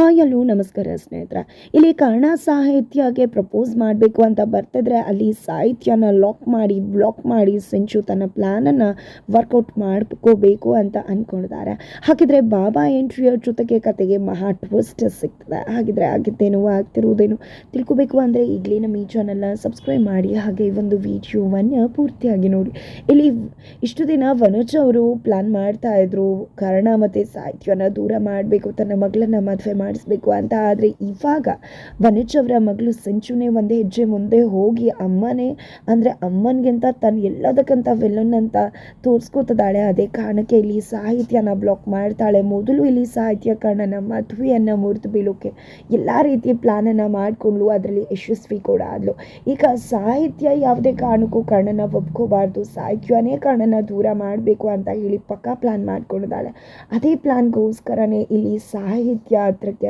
他 hello ನಮಸ್ಕಾರ ಸ್ನೇಹಿತರೆ. ಇಲ್ಲಿ ಕನ್ನಡ ಸಾಹಿತ್ಯಕ್ಕೆ ಪ್ರಪೋಸ್ ಮಾಡಬೇಕು ಅಂತ ಬರ್ತಿದ್ರೆ ಅಲ್ಲಿ ಸಾಹಿತ್ಯನ ಲಾಕ್ ಮಾಡಿ ಬ್ಲಾಕ್ ಮಾಡಿ ಸಿಂಚು ತನ್ನ ಪ್ಲ್ಯಾನನ್ನು ವರ್ಕೌಟ್ ಮಾಡ್ಕೋಬೇಕು ಅಂತ ಅಂದ್ಕೊಂಡಿದ್ದಾರೆ ಹಾಗಿದ್ರೆ ಬಾಬಾ ಎಂಟ್ರಿಯ ಜೊತೆಗೆ ಕತೆಗೆ ಮಹಾ ಟ್ವಿಸ್ಟ್ ಸಿಗ್ತದೆ. ಹಾಗಿದ್ರೆ ಆಗಿದ್ದೇನೋ, ಆಗ್ತಿರುವುದೇನು ತಿಳ್ಕೊಬೇಕು ಅಂದರೆ ಈಗಲೇ ನಮ್ಮ ಈ ಚಾನಲ್ನ ಸಬ್ಸ್ಕ್ರೈಬ್ ಮಾಡಿ, ಹಾಗೆ ಈ ಒಂದು ವಿಡಿಯೋವನ್ನು ಪೂರ್ತಿಯಾಗಿ ನೋಡಿ. ಇಲ್ಲಿ ಇಷ್ಟು ದಿನ ವನಜ್ ಅವರು ಪ್ಲಾನ್ ಮಾಡ್ತಾ ಇದ್ರು, ಕರ್ಣ ಮತ್ತು ಸಾಹಿತ್ಯನ ದೂರ ಮಾಡಬೇಕು, ತನ್ನ ಮಗಳನ್ನ ಮದುವೆ ಮಾಡಿಸ್ಬೇಕು ಅಂತ ಆದರೆ ಇವಾಗ ವನಜ್ ಅವರ ಮಗಳು ಸಂಚುನೆ ಒಂದೇ ಹೆಜ್ಜೆ ಮುಂದೆ ಹೋಗಿ ಅಮ್ಮನೇ, ಅಂದರೆ ಅಮ್ಮನಿಗಿಂತ ತನ್ನ ಎಲ್ಲದಕ್ಕಂತ ವಿಲನ್ ಅಂತ ಅದೇ ಕಾರಣಕ್ಕೆ ಇಲ್ಲಿ ಸಾಹಿತ್ಯನ ಬ್ಲಾಕ್ ಮಾಡ್ತಾಳೆ. ಮೊದಲು ಇಲ್ಲಿ ಸಾಹಿತ್ಯ ಕಾರಣನ, ಮದುವೆಯನ್ನು ಮುರಿದು ಬೀಳೋಕೆ ಎಲ್ಲ ರೀತಿಯ ಪ್ಲಾನನ್ನು ಮಾಡಿಕೊಂಡ್ಲು ಅದರಲ್ಲಿ ಯಶಸ್ವಿ ಕೂಡ ಆದಳು ಈಗ ಸಾಹಿತ್ಯ ಯಾವುದೇ ಕಾರಣಕ್ಕೂ ಕರ್ಣನ ಒಪ್ಕೋಬಾರ್ದು. ಸಾಹಿತ್ಯನೇ ಕರ್ಣನ ದೂರ ಮಾಡಬೇಕು ಅಂತ ಹೇಳಿ ಪಕ್ಕಾ ಪ್ಲಾನ್ ಮಾಡ್ಕೊಂಡಿದ್ದಾಳೆ. ಅದೇ ಪ್ಲಾನ್ಗೋಸ್ಕರನೇ ಇಲ್ಲಿ ಸಾಹಿತ್ಯ ಹತ್ರಕ್ಕೆ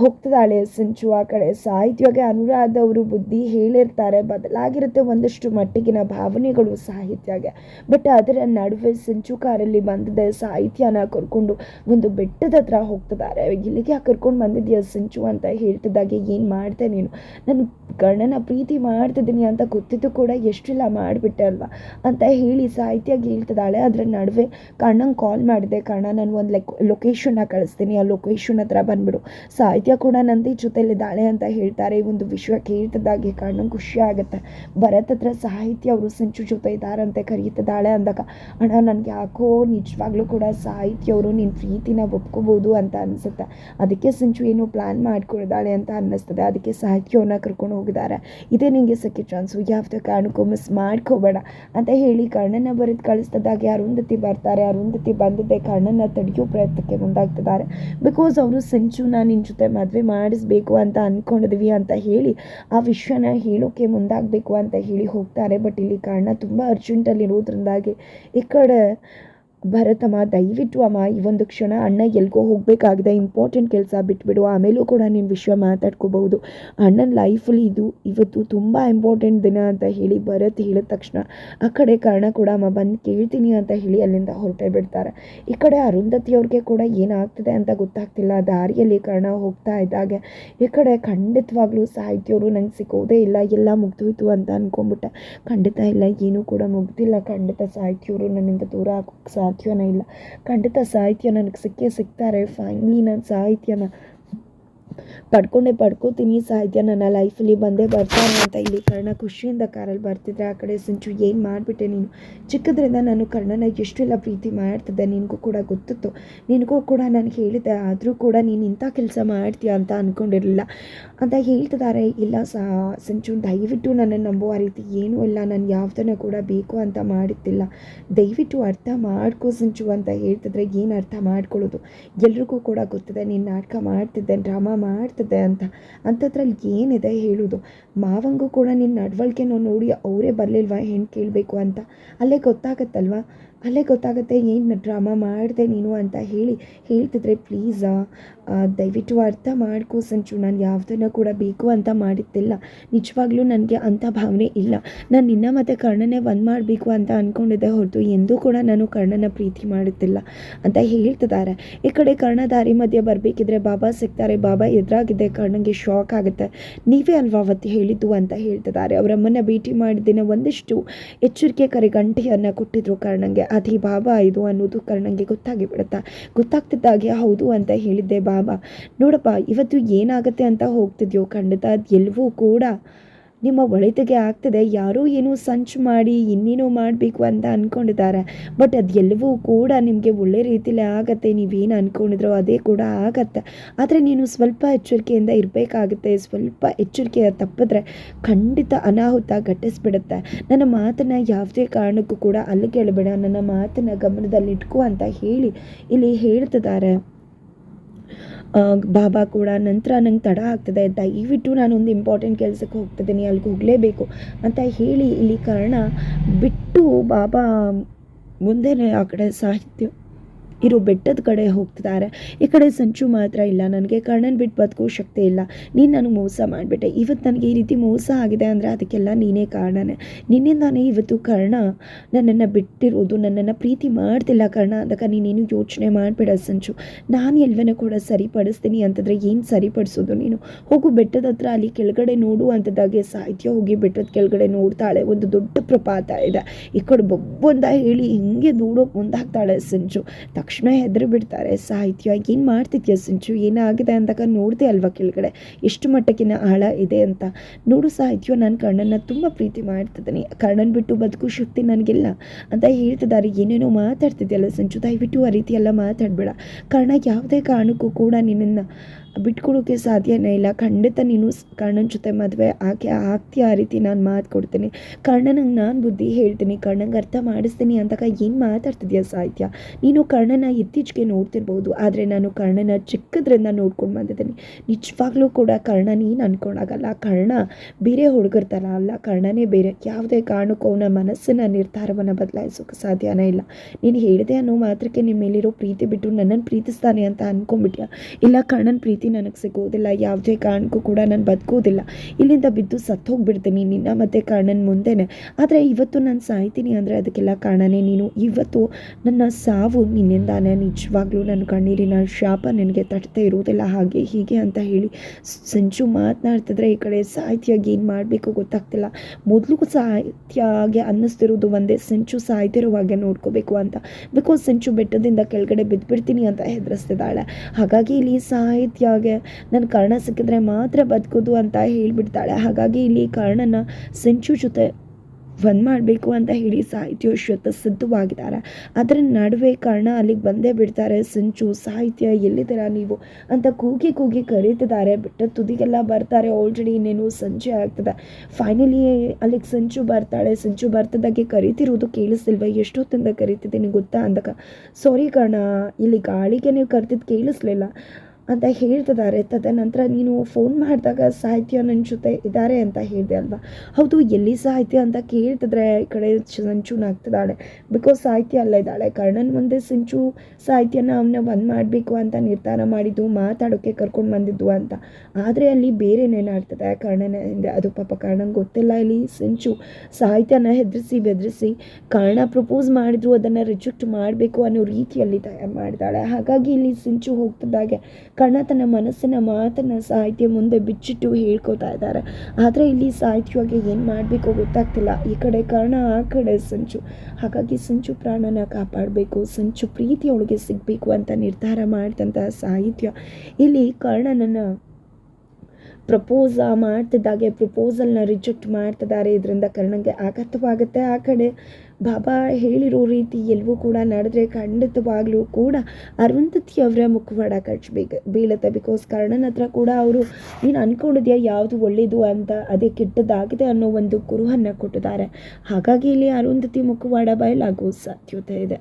ಹೋಗ್ತಿದ್ದಾಳೆ ಸಿಂಚು ಆ ಕಡೆ. ಸಾಹಿತ್ಯಗೆ ಅನುರಾಧ ಅವರು ಬುದ್ಧಿ ಹೇಳಿರ್ತಾರೆ. ಬದಲಾಗಿರುತ್ತೆ ಒಂದಷ್ಟು ಮಟ್ಟಿಗಿನ ಭಾವನೆಗಳು ಸಾಹಿತ್ಯಗೆ ಬಟ್ ಅದರ ನಡುವೆ ಸಿಂಚು ಕಾರಲ್ಲಿ ಬಂದಿದೆ ಸಾಹಿತ್ಯನ ಕರ್ಕೊಂಡು ಒಂದು ಬೆಟ್ಟದ ಹತ್ರ ಹೋಗ್ತಿದ್ದಾರೆ. ಇಲ್ಲಿಗೆ ಕರ್ಕೊಂಡು ಬಂದಿದ್ಯಾ ಸಿಂಚು ಅಂತ ಹೇಳ್ತಿದ್ದಾಗೆ, ಏನು ಮಾಡ್ತೆ ನೀನು? ನಾನು ಗಂಡನ ಪ್ರೀತಿ ಮಾಡ್ತಿದ್ದೀನಿ ಅಂತ ಗೊತ್ತಿದ್ದು ಕೂಡ ಎಷ್ಟೆಲ್ಲ, ಮಾಡಿಬಿಟ್ಟೆ ಅಲ್ವಾ? ಅಂತ ಹೇಳಿ ಸಾಹಿತ್ಯಗೆ ಹೇಳ್ತಿದ್ದಾಳೆ. ಅದರ ನಡುವೆ ಕಣ್ಣಂಗೆ ಕಾಲ್ ಮಾಡಿದೆ, ಕಣ್ಣ, ನಾನು ಒಂದು ಲೆಕ್ ಲೊಕೇಶನ್ನ ಕಳಿಸ್ತೀನಿ. ಆ ಲೊಕೇಶನ್ ಹತ್ರ ಬಂದ್ಬಿಡು. ಸಾಹಿತ್ಯ ಕೂಡ ನಂದಿ ಜೊತೆಲಿದ್ದಾಳೆ ಅಂತ ಹೇಳ್ತಾರೆ. ಈ ಒಂದು ವಿಷಯ ಕೇಳ್ತಿದ್ದಾಗೆ ಕಾಣ ಖುಷಿ ಆಗುತ್ತೆ. ಭರತ್ ಹತ್ರ ಸಾಹಿತ್ಯ ಅವರು ಸಂಚು ಜೊತೆ ಇದ್ದಾರಂತೆ ಕರೀತಿದ್ದಾಳೆ ಅಂದಾಗ, ಅಣ್ಣ, ನನಗೆ ಯಾಕೋ ನಿಜವಾಗ್ಲೂ ಕೂಡ ಸಾಹಿತ್ಯ ಅವರು ನಿನ್ನ ಪ್ರೀತಿನ ಒಪ್ಕೋಬೋದು ಅಂತ ಅನಿಸುತ್ತೆ. ಅದಕ್ಕೆ ಸಂಚು ಏನೋ ಪ್ಲ್ಯಾನ್ ಮಾಡ್ಕೊಳ್ದಾಳೆ ಅಂತ ಅನ್ನಿಸ್ತದೆ. ಅದಕ್ಕೆ ಸಾಹಿತ್ಯವನ್ನು ಕರ್ಕೊಂಡು ಹೋಗಿದ್ದಾರೆ. ಇದೇ ನಿಮಗೆ ಸಖಿ ಚಾನ್ಸು. ಯಾವುದೇ ಕಾರಣಕ್ಕೂ ಮಿಸ್ ಮಾಡ್ಕೋಬೇಡ ಅಂತ ಹೇಳಿ ಕರ್ಣನ ಬರೆದು ಕಳಿಸ್ತಿದ್ದಾಗೆ ಅರುಂಧತಿ ಬರ್ತಾರೆ. ಅರುಂಧತಿ ಬಂದಿದ್ದೆ ಕರ್ಣನ ತಡೆಯೋ ಪ್ರಯತ್ನಕ್ಕೆ ಮುಂದಾಗ್ತಿದ್ದಾರೆ. ಬಿಕಾಸ್ ಅವರು ಸಂಚು ನಾನು ನಿನ್ನ ಜೊತೆ ಮದುವೆ ಮಾಡಿಸ್ಬೇಕು ಅಂತ ಅಂದ್ಕೊಂಡಿದ್ವಿ ಅಂತ ಹೇಳಿ ಆ ವಿಷಯನ ಹೇಳೋಕ್ಕೆ ಮುಂದಾಗಬೇಕು ಅಂತ ಹೇಳಿ ಹೋಗ್ತಾರೆ. ಬಟ್ ಇಲ್ಲಿ ಕಾರಣ ತುಂಬ ಅರ್ಜೆಂಟಲ್ಲಿರೋದ್ರಿಂದಾಗಿ ಈ ಕಡೆ ಭರತಮ್ಮ, ದಯವಿಟ್ಟು ಅಮ್ಮ, ಈ ಒಂದು ಕ್ಷಣ ಅಣ್ಣ ಎಲ್ಗೋ ಹೋಗಬೇಕಾಗಿದೆ. ಇಂಪಾರ್ಟೆಂಟ್ ಕೆಲಸ ಬಿಟ್ಬಿಡು. ಆಮೇಲೂ ಕೂಡ ನೀನು ವಿಷಯ ಮಾತಾಡ್ಕೋಬಹುದು. ಅಣ್ಣನ ಲೈಫಲ್ಲಿ ಇದು, ಇವತ್ತು ತುಂಬ ಇಂಪಾರ್ಟೆಂಟ್ ದಿನ ಅಂತ ಹೇಳಿ ಭರತ್ ಹೇಳಿದ ತಕ್ಷಣ, ಆ ಕಡೆ ಕರ್ಣ ಕೂಡ, ಅಮ್ಮ, ಬಂದು ಕೇಳ್ತೀನಿ ಅಂತ ಹೇಳಿ ಅಲ್ಲಿಂದ ಹೊರಟೇ ಬಿಡ್ತಾರೆ. ಈ ಕಡೆ ಅರುಂಧತಿ ಅವ್ರಿಗೆ ಕೂಡ ಏನಾಗ್ತಿದೆ ಅಂತ ಗೊತ್ತಾಗ್ತಿಲ್ಲ. ದಾರಿಯಲ್ಲಿ ಕರ್ಣ ಹೋಗ್ತಾ ಇದ್ದಾಗೆ. ಈ ಕಡೆ ಖಂಡಿತವಾಗ್ಲೂ ಸಾಹಿತ್ಯವರು ನಂಗೆ ಸಿಗೋದೇ ಇಲ್ಲ. ಎಲ್ಲ ಮುಗ್ದೋಯ್ತು ಅಂತ ಅಂದ್ಕೊಂಬಿಟ್ಟೆ ಖಂಡಿತ ಇಲ್ಲ, ಏನೂ ಕೂಡ ಮುಗ್ದಿಲ್ಲ. ಖಂಡಿತ ಸಾಹಿತ್ಯವರು ನನ್ನಿಂದ ದೂರ ಆಗೋಕ್ಕೆ ಸಾಧ್ಯವೇ ಇಲ್ಲ. ಖಂಡಿತ ಸಾಹಿತ್ಯ ನನಗೆ ಸಿಕ್ಕೇ ಸಿಗ್ತಾರೆ. ಫೈನ್ಲಿ ನಾನು ಸಾಹಿತ್ಯನ ಪಡ್ಕೊಂಡೇ ಪಡ್ಕೋತೀನಿ ಸಾಹಿತ್ಯ ನನ್ನ ಲೈಫಲ್ಲಿ ಬಂದೇ ಬರ್ತಾನೆ ಅಂತ ಇಲ್ಲಿ ಕರ್ಣ ಖುಷಿಯಿಂದ ಕಾರಲ್ಲಿ ಬರ್ತಿದ್ರೆ ಆ ಕಡೆ ಸಂಚು ಏನು ಮಾಡಿಬಿಟ್ಟೆ ನೀನು? ಚಿಕ್ಕದ್ರಿಂದ ನಾನು ಕರ್ಣನ ಎಷ್ಟೆಲ್ಲ ಪ್ರೀತಿ ಮಾಡ್ತಿದ್ದೆ, ನಿನಗೂ ಕೂಡ ಗೊತ್ತಿತ್ತು. ನಿನಗೂ ಕೂಡ ನಾನು ಹೇಳಿದೆ ಆದರೂ ಕೂಡ ನೀನು ಇಂಥ ಕೆಲಸ ಮಾಡ್ತೀಯ ಅಂತ ಅಂದ್ಕೊಂಡಿರಲಿಲ್ಲ ಅಂತ ಹೇಳ್ತಿದ್ದಾರೆ. ಇಲ್ಲ ಸಾ, ಸಂಚು, ದಯವಿಟ್ಟು ನನ್ನನ್ನು ನಂಬುವ ರೀತಿ ಏನೂ ಇಲ್ಲ, ನಾನು ಯಾವುದನ್ನು ಕೂಡ ಬೇಕು ಅಂತ ಮಾಡುತ್ತಿಲ್ಲ ದಯವಿಟ್ಟು ಅರ್ಥ ಮಾಡ್ಕೋ ಸಂಚು ಅಂತ ಹೇಳ್ತಿದ್ರೆ ಏನು ಅರ್ಥ ಮಾಡ್ಕೊಳ್ಳೋದು? ಎಲ್ರಿಗೂ ಕೂಡ ಗೊತ್ತಿದೆ, ನೀನು ನಾಟಕ ಮಾಡ್ತಿದ್ದೆ, ಡ್ರಾಮಾ ಮಾಡ್ತಿದ್ದೆ ಅಂತ. ಅಂಥದ್ರಲ್ಲಿ ಏನಿದೆ ಹೇಳೋದು? ಮಾವಂಗೂ ಕೂಡ ನಿನ್ನ ನಡವಳಿಕೆ ನೋಡಿ ಅವರೇ ಬರಲಿಲ್ವಾ? ಹೆಣ್ಣು ಕೇಳಬೇಕು ಅಂತ. ಅಲ್ಲೇ ಗೊತ್ತಾಗತ್ತಲ್ವಾ? ಅಲ್ಲೇ ಗೊತ್ತಾಗುತ್ತೆ, ಏನು ಡ್ರಾಮಾ ಮಾಡಿದೆ ನೀನು ಅಂತ ಹೇಳಿ ಹೇಳ್ತಿದ್ರೆ, ಪ್ಲೀಸ ದಯವಿಟ್ಟು ಅರ್ಥ ಮಾಡ್ಕೋ ಸಂಚು, ನಾನು ಯಾವುದನ್ನು ಕೂಡ ಬೇಕು ಅಂತ ಮಾಡಿದ್ದಿಲ್ಲ. ನಿಜವಾಗ್ಲೂ ನನಗೆ ಅಂಥ ಭಾವನೆ ಇಲ್ಲ. ನಾನು ನಿನ್ನ ಮತ್ತು ಕರ್ಣನೇ ಒಂದು ಮಾಡಬೇಕು ಅಂತ ಅಂದ್ಕೊಂಡಿದ್ದೆ ಹೊರತು ಎಂದೂ ಕೂಡ ನಾನು ಕರ್ಣನ ಪ್ರೀತಿ ಮಾಡುತ್ತಿಲ್ಲ ಅಂತ ಹೇಳ್ತಿದ್ದಾರೆ. ಈ ಕಡೆ ಕರ್ಣ ದಾರಿ ಮಧ್ಯೆ ಬರಬೇಕಿದ್ರೆ ಬಾಬಾ ಸಿಗ್ತಾರೆ. ಬಾಬಾ ಎದುರಾಗಿದೆ ಕರ್ಣಂಗೆ ಶಾಕ್ ಆಗುತ್ತೆ. ನೀವೇ ಅಲ್ವಾ ಅವತ್ತು ಹೇಳಿದ್ದು ಅಂತ ಹೇಳ್ತಿದ್ದಾರೆ. ಅವರಮ್ಮನ ಭೇಟಿ ಮಾಡಿದ್ದೇನೆ ಒಂದಿಷ್ಟು ಎಚ್ಚರಿಕೆ ಕರೆ ಗಂಟೆಯನ್ನು ಕೊಟ್ಟಿದ್ರು ಕರ್ಣಂಗೆ. ಅದೇ ಬಾಬಾ, ಇದು ಅನ್ನೋದು ಕರ್ಣಂಗೆ ಗೊತ್ತಾಗಿ ಬಿಡುತ್ತಾ ಗೊತ್ತಾಗ್ತಿದ್ದಾಗೆ, ಹೌದು ಅಂತ ಹೇಳಿದ್ದೆ ಬಾಬಾ. ನೋಡಪ್ಪ, ಇವತ್ತು ಏನಾಗುತ್ತೆ ಅಂತ ಹೋಗ್ತಿದ್ಯೋ ಖಂಡಿತ ಎಲ್ಲವೂ ಕೂಡ. ನಿಮ್ಮ ಒಳಿತಿಗೆ ಆಗ್ತದೆ. ಯಾರೋ ಏನೋ ಸಂಚು ಮಾಡಿ ಇನ್ನೇನೋ ಮಾಡಬೇಕು ಅಂತ ಅಂದ್ಕೊಂಡಿದ್ದಾರೆ ಬಟ್ ಅದೆಲ್ಲವೂ ಕೂಡ ನಿಮಗೆ ಒಳ್ಳೆ ರೀತಿಯಲ್ಲಿ ಆಗತ್ತೆ. ನೀವೇನು ಅಂದ್ಕೊಂಡಿದ್ರೋ ಅದೇ ಕೂಡ ಆಗತ್ತೆ. ಆದರೆ ನೀನು ಸ್ವಲ್ಪ ಎಚ್ಚರಿಕೆಯಿಂದ ಇರಬೇಕಾಗುತ್ತೆ. ಸ್ವಲ್ಪ ಎಚ್ಚರಿಕೆ ತಪ್ಪಿದ್ರೆ ಖಂಡಿತ ಅನಾಹುತ ಘಟಿಸ್ಬಿಡುತ್ತೆ. ನನ್ನ ಮಾತನ್ನು ಯಾವುದೇ ಕಾರಣಕ್ಕೂ ಕೂಡ ಅಲ್ಲಿ ಕೇಳಬೇಡ ನನ್ನ ಮಾತನ್ನು ಗಮನದಲ್ಲಿಟ್ಕೋ ಅಂತ ಹೇಳಿ ಇಲ್ಲಿ ಹೇಳ್ತಿದ್ದಾರೆ. ಬಾಬಾ ಕೂಡ ನಂತರ ನಂಗೆ ತಡ ಆಗ್ತದೆ ದಯವಿಟ್ಟು ನಾನು ಒಂದು ಇಂಪಾರ್ಟೆಂಟ್ ಕೆಲಸಕ್ಕೆ ಹೋಗ್ತಿದ್ದೀನಿ, ಅಲ್ಲಿಗೆ ಹೋಗಲೇಬೇಕು ಅಂತ ಹೇಳಿ ಇಲ್ಲಿ ಕಾರಣ ಬಿಟ್ಟು ಬಾಬಾ ಮುಂದೆನೇ ಆ ಕಡೆ ಸಾಹಿತ್ಯ ಇರೋ ಬೆಟ್ಟದ ಕಡೆ ಹೋಗ್ತಿದ್ದಾರೆ. ಈ ಕಡೆ ಸಂಚು ಮಾತ್ರ ಇಲ್ಲ. ನನಗೆ ಕರ್ಣನ್ ಬಿಟ್ಟು ಬದುಕೋ ಶಕ್ತಿ ಇಲ್ಲ. ನೀನು ನನಗೆ ಮೋಸ ಮಾಡಿಬಿಟ್ಟೆ. ಇವತ್ತು ನನಗೆ ಈ ರೀತಿ ಮೋಸ ಆಗಿದೆ ಅಂದರೆ ಅದಕ್ಕೆಲ್ಲ ನೀನೇ ಕಾರಣನೇ. ನಿನ್ನಿಂದಾನೇ ಇವತ್ತು ಕರ್ಣ ನನ್ನನ್ನು ಬಿಟ್ಟಿರೋದು, ನನ್ನನ್ನು ಪ್ರೀತಿ ಮಾಡ್ತಿಲ್ಲ ಕರ್ಣ. ಅದಕ್ಕೆ ನೀನೇನು ಯೋಚನೆ ಮಾಡಬೇಡ ಸಂಚು. ನಾನು ಎಲ್ವನ ಕೂಡ ಸರಿಪಡಿಸ್ತೀನಿ ಅಂತಂದರೆ ಏನು ಸರಿಪಡಿಸೋದು ನೀನು? ಹೋಗು ಬೆಟ್ಟದ ಹತ್ರ, ಅಲ್ಲಿ ಕೆಳಗಡೆ ನೋಡು ಅಂತದಾಗೆ ಸಾಹಿತ್ಯ ಹೋಗಿ ಬೆಟ್ಟದ ಕೆಳಗಡೆ ನೋಡ್ತಾಳೆ. ಒಂದು ದೊಡ್ಡ ಪ್ರಪಾತ ಇದೆ. ಈ ಕಡೆ ಬೊಬ್ಬೊಂದ ಹೇಳಿ ಹಿಂಗೆ ದೂಡೋಕೆ ಮುಂದಾಗ್ತಾಳೆ ಸಂಚು. ಹೆದರಿ ಬಿಡ್ತಾರೆ. ಸಾಹಿತ್ಯ, ಏನು ಮಾಡ್ತಿದ್ಯಾ ಸಂಚು? ಏನಾಗಿದೆ ಅಂದಾಗ ನೋಡಿದೆ ಅಲ್ವಾ ಕೆಳಗಡೆ? ಎಷ್ಟು ಮಟ್ಟಕ್ಕಿನ ಆಳ ಇದೆ ಅಂತ. ನೋಡು ಸಾಹಿತ್ಯ, ನಾನು ಕರ್ಣನ ತುಂಬ ಪ್ರೀತಿ ಮಾಡ್ತಿದ್ದೀನಿ. ಕರ್ಣನ್ ಬಿಟ್ಟು ಬದುಕು ಶಕ್ತಿ ನನಗಿಲ್ಲ. ಅಂತ ಹೇಳ್ತಿದ್ದಾರೆ. ಏನೇನೋ ಮಾತಾಡ್ತಿದ್ಯಲ್ಲ ಸಂಚು? ದಯವಿಟ್ಟು ಆ ರೀತಿ ಎಲ್ಲ ಮಾತಾಡಬೇಡ. ಕರ್ಣ ಯಾವುದೇ ಕಾರಣಕ್ಕೂ ಕೂಡ ನಿನ್ನನ್ನು ಬಿಟ್ಕೊಡೋಕ್ಕೆ ಸಾಧ್ಯನೇ ಇಲ್ಲ. ಖಂಡಿತ ನೀನು ಕರ್ಣನ ಜೊತೆ ಮದುವೆ ಆಕೆ ಆಗ್ತೀಯ ಆ ರೀತಿ ನಾನು ಮಾತು ಕೊಡ್ತೀನಿ. ಕರ್ಣನಿಗೆ ನಾನು ಬುದ್ಧಿ ಹೇಳ್ತೀನಿ. ಕರ್ಣಂಗೆ ಅರ್ಥ ಮಾಡಿಸ್ತೀನಿ ಅಂತಕ ಏನು ಮಾತಾಡ್ತಿದ್ಯಾ ಸಾಹಿತ್ಯ? ನೀನು ಕರ್ಣನ ಇತ್ತೀಚೆಗೆ ನೋಡ್ತಿರ್ಬೋದು. ಆದರೆ ನಾನು ಕರ್ಣನ ಚಿಕ್ಕದ್ರಿಂದ ನೋಡ್ಕೊಂಡು ಬಂದಿದ್ದೀನಿ. ನಿಜವಾಗ್ಲೂ ಕೂಡ ಕರ್ಣನೇನು ನೀನು ಅನ್ಕೊಂಡಾಗಲ್ಲ. ಕರ್ಣ ಬೇರೆ ಹುಡುಗರ ಥರ ಅಲ್ಲ, ಕರ್ಣನೇ ಬೇರೆ. ಯಾವುದೇ ಕಾರಣಕ್ಕೂ ಅವನ ಮನಸ್ಸಿನ ನಿರ್ಧಾರವನ್ನು ಬದಲಾಯಿಸೋಕೆ ಸಾಧ್ಯನೇ ಇಲ್ಲ. ನೀನು ಹೇಳಿದೆ ಅನ್ನೋ ಮಾತ್ರಕ್ಕೆ ನಿಮ್ಮ ಮೇಲಿರೋ ಪ್ರೀತಿ ಬಿಟ್ಟು ನನ್ನನ್ನು ಪ್ರೀತಿಸ್ತಾನೆ ಅಂತ ಅನ್ಕೊಂಡ್ಬಿಟ್ಯಾ? ಇಲ್ಲ, ಕರ್ಣನ ಪ್ರೀತಿ ನನಗೆ ಸಿಗೋದಿಲ್ಲ. ಯಾವುದೇ ಕಾರಣಕ್ಕೂ ಕೂಡ ನಾನು ಬದುಕೋದಿಲ್ಲ. ಇಲ್ಲಿಂದ ಬಿದ್ದು ಸತ್ತೋಗ್ಬಿಡ್ತೀನಿ ನಿನ್ನ ಮತ್ತು ಕರ್ಣನ ಮುಂದೆನೆ. ಆದರೆ ಇವತ್ತು ನಾನು ಸಾಯ್ತೀನಿ ಅಂದರೆ ಅದಕ್ಕೆಲ್ಲ ಕಾರಣನೇ ನೀನು. ಇವತ್ತು ನನ್ನ ಸಾವು ನಿನ್ನಿಂದಾನೇ ನಿಜವಾಗ್ಲೂ ನನ್ನ ಕಣ್ಣೀರಿನ ಶಾಪ ನಿನಗೆ ತಟ್ಟದೇ ಇರುವುದಿಲ್ಲ. ಹಾಗೆ ಹೀಗೆ ಅಂತ ಹೇಳಿ ಸಂಚು ಮಾತನಾಡ್ತಿದ್ರೆ ಈ ಕಡೆ ಸಾಹಿತ್ಯಾಗಿ ಏನು ಮಾಡಬೇಕು ಗೊತ್ತಾಗ್ತಿಲ್ಲ. ಮೊದಲು ಆಗಿ ಅನ್ನಿಸ್ತಿರೋದು ಒಂದೇ ಸಂಚು ಸಾಯ್ತಿರೋ ಹಾಗೆ ನೋಡ್ಕೋಬೇಕು ಅಂತ. ಬಿಕಾಸ್ ಸಂಚು ಬೆಟ್ಟದಿಂದ ಕೆಳಗಡೆ ಬಿದ್ದುಬಿಡ್ತೀನಿ ಅಂತ ಹೆದರಿಸ್ತಿದ್ದಾಳೆ. ಹಾಗಾಗಿ ಇಲ್ಲಿ ಸಾಹಿತ್ಯಾಗೆ ನನ್ನ ಕರ್ಣ ಸಿಕ್ಕಿದ್ರೆ ಮಾತ್ರ ಬದುಕೋದು ಅಂತ ಹೇಳಿಬಿಡ್ತಾಳೆ. ಹಾಗಾಗಿ ಇಲ್ಲಿ ಕರ್ಣನ ಸಂಚು ಜೊತೆ ಒಂದು ಮಾಡಬೇಕು ಅಂತ ಹೇಳಿ ಸಾಹಿತ್ಯ ಸಿದ್ಧವಾಗಿದ್ದಾರೆ. ಅದರ ನಡುವೆ ಕರ್ಣ ಅಲ್ಲಿಗೆ ಬಂದೇ ಬಿಡ್ತಾರೆ. ಸಂಚು, ಸಾಹಿತ್ಯ ಎಲ್ಲಿದ್ದೀರಾ ನೀವು? ಅಂತ ಕೂಗಿ ಕೂಗಿ ಕರೀತಿದ್ದಾರೆ. ಬಿಟ್ಟ ತುದಿಗೆಲ್ಲ ಬರ್ತಾರೆ. ಆಲ್ರೆಡಿ ಇನ್ನೇನು ಸಂಜೆ ಆಗ್ತದೆ. ಫೈನಲಿ ಅಲ್ಲಿಗೆ ಸಂಚು ಬರ್ತಾಳೆ. ಸಂಚು ಬರ್ತದಾಗೆ ಕರಿತಿರೋದು ಕೇಳಿಸ್ತಿಲ್ವ? ಎಷ್ಟೊತ್ತಿಂದ ಕರಿತಿದ್ದೀನಿ ಗೊತ್ತಾ ಅಂದಕ ಸಾರಿ ಕರ್ಣ, ಇಲ್ಲಿ ಗಾಳಿಗೆ ನೀವು ಕರ್ತಿದ್ದು ಕೇಳಿಸ್ಲಿಲ್ಲ. ಅಂತ ಹೇಳ್ತಿದ್ದಾರೆ. ತದನಂತರ ನೀನು ಫೋನ್ ಮಾಡಿದಾಗ ಸಾಹಿತ್ಯ ನನ್ನ ಜೊತೆ ಇದ್ದಾರೆ ಅಂತ ಹೇಳಿದೆ ಅಲ್ವಾ? ಹೌದು, ಎಲ್ಲಿ ಸಾಹಿತ್ಯ ಅಂತ ಕೇಳ್ತಿದ್ರೆ ಈ ಕಡೆ ಸಂಚು ನಾಗ್ತಿದ್ದಾಳೆ. ಬಿಕಾಸ್ ಸಾಹಿತ್ಯ ಅಲ್ಲ ಇದ್ದಾಳೆ. ಕರ್ಣನ್ ಮುಂದೆ ಸಂಚು ಸಾಹಿತ್ಯನ ಅವನ್ನ ಬಂದ್ ಮಾಡಬೇಕು ಅಂತ ನಿರ್ಧಾರ ಮಾಡಿದ್ದು ಮಾತಾಡೋಕ್ಕೆ ಕರ್ಕೊಂಡು ಬಂದಿದ್ದು ಅಂತ. ಆದರೆ ಅಲ್ಲಿ ಬೇರೆ ನೆನಾಡ್ತದೆ ಕರ್ಣನ ಹಿಂದೆ, ಅದು ಪಾಪ ಕರ್ಣಂಗೆ ಗೊತ್ತಿಲ್ಲ ಇಲ್ಲಿ. ಸಂಚು ಸಾಹಿತ್ಯನ ಹೆದರಿಸಿ, ಬೆದರಿಸಿ ಕರ್ಣ ಪ್ರಪೋಸ್ ಮಾಡಿದ್ರು, ಅದನ್ನು ರಿಜೆಕ್ಟ್ ಮಾಡಬೇಕು ಅನ್ನೋ ರೀತಿಯಲ್ಲಿ ತಯಾರು ಮಾಡಿದ್ದಾಳೆ. ಹಾಗಾಗಿ ಇಲ್ಲಿ ಸಿಂಚು ಹೋಗ್ತಿದ್ದಾಗೆ ಕರ್ಣ ತನ್ನ ಮನಸ್ಸಿನ ಮಾತನ್ನು ಸಾಹಿತ್ಯ ಮುಂದೆ ಬಿಚ್ಚಿಟ್ಟು ಹೇಳ್ಕೊತಾ ಇದ್ದಾರೆ. ಆದರೆ ಇಲ್ಲಿ ಸಾಹಿತ್ಯವಾಗಿ ಏನು ಮಾಡಬೇಕು ಗೊತ್ತಾಗ್ತಿಲ್ಲ. ಈ ಕಡೆ ಕರ್ಣ, ಆ ಕಡೆ ಸಂಚು. ಹಾಗಾಗಿ ಸಂಚು ಪ್ರಾಣನ ಕಾಪಾಡಬೇಕು, ಸಂಚು ಪ್ರೀತಿಯೊಳಗೆ ಸಿಗಬೇಕು ಅಂತ ನಿರ್ಧಾರ ಮಾಡಿದಂತಹ ಸಾಹಿತ್ಯ. ಇಲ್ಲಿ ಕರ್ಣನನ್ನು ಪ್ರಪೋಸ ಮಾಡ್ತಿದ್ದಾಗೆ ಪ್ರಪೋಸಲ್ನ ರಿಜೆಕ್ಟ್ ಮಾಡ್ತಿದ್ದಾರೆ. ಇದರಿಂದ ಕರ್ಣಂಗೆ ಆಘಾತವಾಗುತ್ತೆ ಆ ಕಡೆ. ಬಾಬಾ ಹೇಳಿರೋ ರೀತಿ ಎಲ್ಲವೂ ಕೂಡ ನಡೆದ್ರೆ ಖಂಡಿತವಾಗ್ಲೂ ಕೂಡ ಅರುಂಧತಿ ಅವರ ಮುಖವಾಡ ಕಚ್ಚಬೇಕು ಬೀಳುತ್ತೆ. ಬಿಕಾಸ್ ಕರ್ಣನ ಹತ್ರ ಕೂಡ ಅವರು, ನೀನು ಅಂದ್ಕೊಂಡಿದ್ಯಾ ಯಾವುದು ಒಳ್ಳೆಯದು ಅಂತ ಅದೇ ಕೆಟ್ಟದಾಗಿದೆ ಅನ್ನೋ ಒಂದು ಕುರುಹನ್ನು ಕೊಟ್ಟಿದ್ದಾರೆ. ಹಾಗಾಗಿ ಇಲ್ಲಿ ಅರುಂಧತಿ ಮುಖವಾಡ ಬಯಲಾಗುವ ಸಾಧ್ಯತೆ ಇದೆ.